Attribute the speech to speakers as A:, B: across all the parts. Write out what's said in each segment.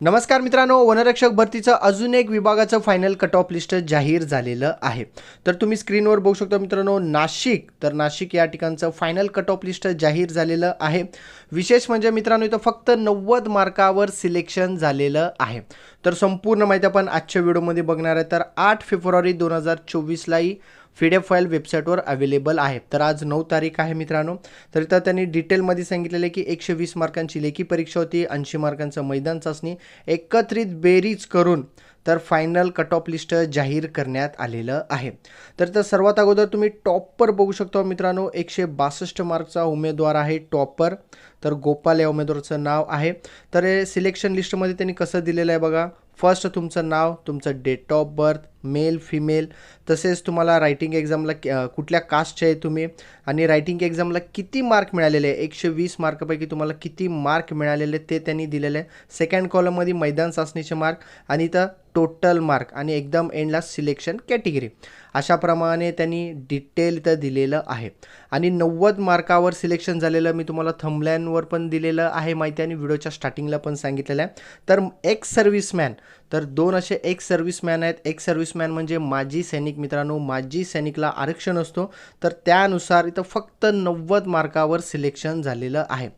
A: नमस्कार मित्रांनो वनरक्षक भरतीचं अजून एक विभागाचं फायनल कट ऑफ लिस्ट जाहीर झालेलं आहे. तर तुम्ही स्क्रीनवर बघू शकता मित्रांनो नाशिक तर नाशिक या ठिकाणचं फायनल कट ऑफ लिस्ट जाहीर झालेलं आहे. विशेष म्हणजे मित्रांनो इथं फक्त नव्वद मार्कावर सिलेक्शन झालेलं आहे. तर संपूर्ण माहिती आपण आजच्या व्हिडिओमध्ये बघणार आहे. तर आठ फेब्रुवारी दोन हजार चोवीसलाही फीडीएफ फाईल वेबसाईटवर अवेलेबल आहे. तर आज नऊ तारीख आहे मित्रांनो. तर इथं त्यांनी डिटेलमध्ये सांगितलेलं की एकशे वीस मार्कांची लेखी परीक्षा होती ऐंशी मार्कांचं मैदान चाचणी एकत्रित बेरीज करून तर फायनल कट ऑफ लिस्ट जाहीर करण्यात आलेलं आहे. तर तर सर्वात अगोदर तुम्ही टॉपवर बघू शकता मित्रांनो. एकशे बासष्ट मार्कचा उमेदवार आहे टॉपर. तर गोपाल या उमेदवाराचं नाव आहे. तर हे सिलेक्शन लिस्टमध्ये त्यांनी कसं दिलेलं आहे बघा. फर्स्ट तुमचं नाव तुमचं date of birth male female तसेच तुम्हाला रायटिंग एक्झामला कुठल्या कास्टचे आहे तुम्ही? आणि रायटिंग एक्झामला किती मार्क मिळालेले? आहे एकशे वीस मार्कपैकी तुम्हाला किती मार्क मिळालेले ते त्यांनी दिलेले. आहे सेकंड कॉलममध्ये मैदान चाचणीचे मार्क आणि इथं टोटल मार्क आणि एकदम एंडला सिलेक्शन कॅटेगरी अशाप्रमाणे त्यांनी डिटेल इथं दिलेलं आहे. आणि नव्वद मार्कावर सिलेक्शन झालेलं मी तुम्हाला थंबलॅनवर पण दिलेलं आहे माहिती आणि व्हिडिओच्या स्टार्टिंगला पण सांगितलेलं आहे. तर एक्स सर्व्हिसमॅन तर दोन असे एक्स सर्व्हिसमॅन आहेत. एक्स सर्व्हिसमॅन म्हणजे माजी सैनिक मित्रांनो माजी सैनिकला आरक्षण असतो. तर त्यानुसार इथं फक्त नव्वद मार्कावर सिलेक्शन झालेलं आहे.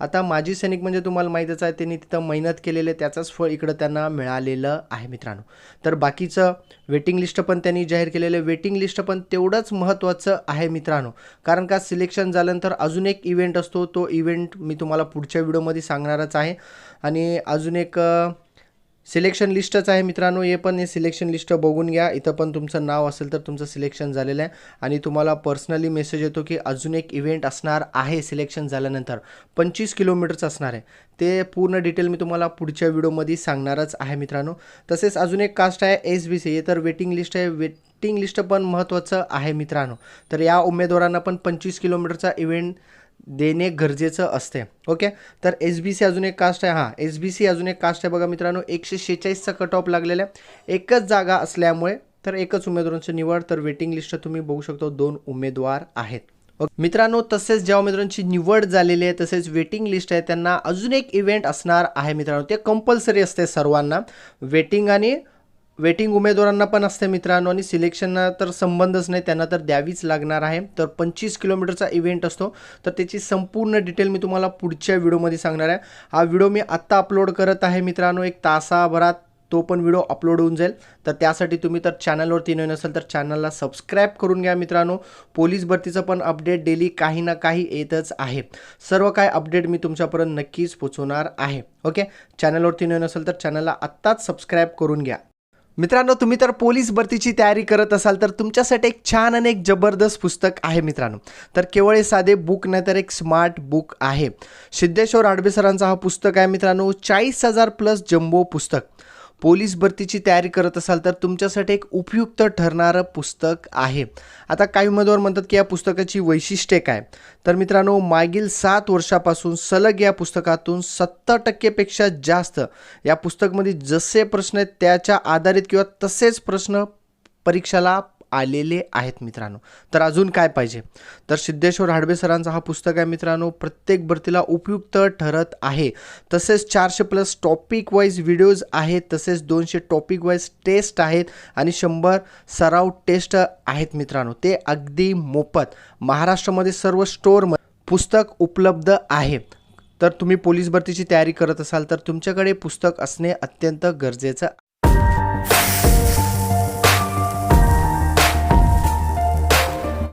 A: आता माजी सैनिक म्हणजे तुम्हाला माहीतच आहे त्यांनी तिथं मेहनत केलेलं आहे त्याचंच फळ इकडं त्यांना मिळालेलं आहे मित्रांनो. तर बाकीचं वेटिंग लिस्ट पण त्यांनी जाहीर केलेलं आहे. वेटिंग लिस्ट पण तेवढंच महत्त्वाचं आहे मित्रांनो. कारण का सिलेक्शन झाल्यानंतर अजून एक इव्हेंट असतो तो इव्हेंट मी तुम्हाला पुढच्या व्हिडिओमध्ये सांगणारच आहे. आणि अजून एक सिलेक्शन लिस्टच आहे मित्रांनो हे पण हे सिलेक्शन लिस्ट बघून घ्या. इथं पण तुमचं नाव असेल तर तुमचं सिलेक्शन झालेलं आहे. आणि तुम्हाला पर्सनली मेसेज येतो की अजून एक इव्हेंट असणार आहे सिलेक्शन झाल्यानंतर. पंचवीस किलोमीटरचं असणार आहे. ते पूर्ण डिटेल मी तुम्हाला पुढच्या व्हिडिओमध्ये सांगणारच आहे मित्रांनो. तसेच अजून एक कास्ट आहे एस बी सी हे तर वेटिंग लिस्ट आहे. वेटिंग लिस्ट पण महत्त्वाचं आहे मित्रांनो. तर या उमेदवारांना पण पंचवीस किलोमीटरचा इव्हेंट देणे गरजेचं असते. ओके तर एस बी सी अजून एक कास्ट आहे. हां एस बी सी अजून एक कास्ट आहे बघा मित्रांनो. एकशे शेहेचाळीसचा कट ऑफ लागलेला आहे. एकच जागा असल्यामुळे तर एकच उमेदवारांची निवड तर वेटिंग लिस्ट तुम्ही बघू शकतो. दोन उमेदवार आहेत. मित्रांनो तसेच ज्या उमेदवारांची निवड झालेली आहे तसेच वेटिंग लिस्ट आहे त्यांना अजून एक इव्हेंट असणार आहे मित्रांनो. ते कंपल्सरी असते सर्वांना. वेटिंग आणि वेटिंग उमेदवारांना पण असते मित्रांनो आणि सिलेक्शनना तर संबंधच नाही त्यांना तर द्यावीच लागणार आहे. तर पंचवीस किलोमीटरचा इव्हेंट असतो. तर त्याची संपूर्ण डिटेल मी तुम्हाला पुढच्या व्हिडिओमध्ये सांगणार आहे. हा व्हिडिओ मी आत्ता अपलोड करत आहे मित्रांनो एक तासाभरात तो पण व्हिडिओ अपलोड होऊन जाईल. तर त्यासाठी तुम्ही तर चॅनलवरती नवीन असेल तर चॅनलला सबस्क्राईब करून घ्या मित्रांनो. पोलीस भरतीचं पण अपडेट डेली काही ना काही येतच आहे. सर्व काय अपडेट मी तुमच्यापर्यंत नक्कीच पोचवणार आहे. ओके चॅनलवरती नवीन असेल तर चॅनलला आत्ताच सबस्क्राईब करून घ्या. मित्रांनो तुम्ही तर पोलीस भरतीची तयारी करत असाल तर तुमच्यासाठी एक छान आणि एक जबरदस्त पुस्तक आहे मित्रांनो. तर केवळ हे साधे बुक नाही तर एक स्मार्ट बुक आहे. सिद्धेश्वर आडबे सरांचा हा पुस्तक आहे मित्रांनो चाळीस हजार प्लस जम्बो पुस्तक. पोलीस भरतीची तयारी करत असाल तर तुमच्यासाठी एक उपयुक्त ठरणारं पुस्तक आहे. आता काही उमेदवार म्हणतात की या पुस्तकाची वैशिष्ट्ये काय? तर मित्रांनो मागील सात वर्षापासून सलग या पुस्तकातून सत्तर टक्केपेक्षा जास्त या पुस्तकमध्ये जसे प्रश्न आहेत त्याच्या आधारित किंवा तसेच प्रश्न परीक्षाला आलेले आहेत मित्रांनो. तर अजून काय पाहिजे? तर सिद्धेश्वर हाडबे सरांचा हा पुस्तक आहे मित्रांनो प्रत्येक भरतीला उपयुक्त ठरत आहे. तसेच चारशे प्लस टॉपिक वाईज व्हिडिओज आहेत तसेच दोनशे टॉपिक वाईज टेस्ट आहेत आणि शंभर सराव टेस्ट आहेत मित्रांनो. ते अगदी मोफत. महाराष्ट्रामध्ये सर्व स्टोअर पुस्तक उपलब्ध आहे. तर तुम्ही पोलीस भरतीची तयारी करत असाल तर तुमच्याकडे पुस्तक असणे अत्यंत गरजेचं